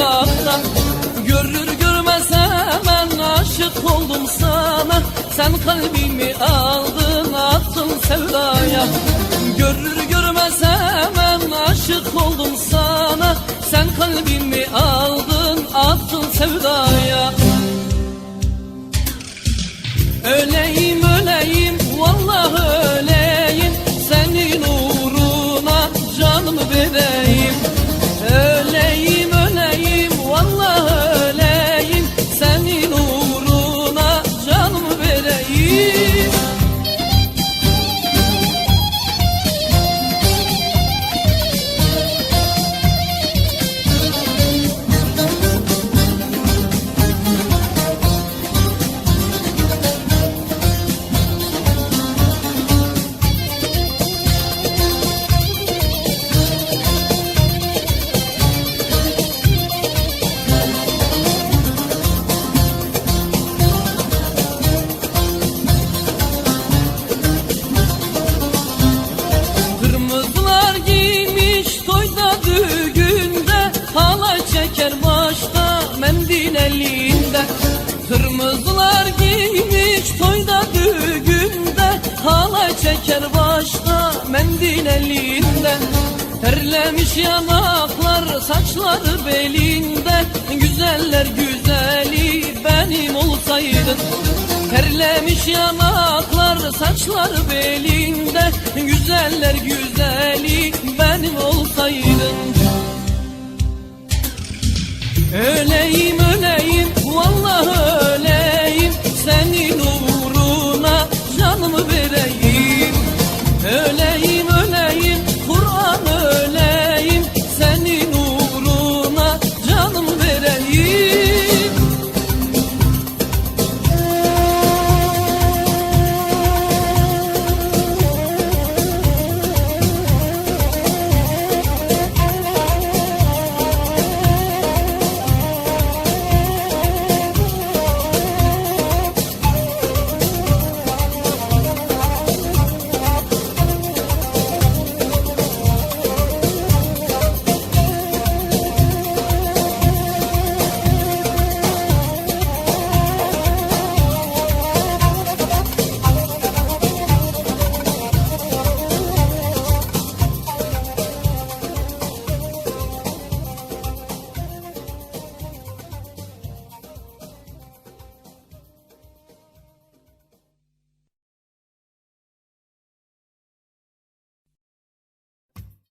uzakta. Görür görmez hemen aşık oldum sana. Sen kalbimi aldın attın sevdaya. Görür görmez hemen aşık oldum sana. Sen kalbimi aldın attın sevdaya. Öleyim öleyim mendil elinde Kırmızılar giymiş toyda düğünde Halay çeker başta mendil elinde Terlemiş yanaklar saçları belinde Güzeller güzeli benim olsaydın Terlemiş yanaklar saçları belinde Güzeller güzeli benim olsaydın Öyle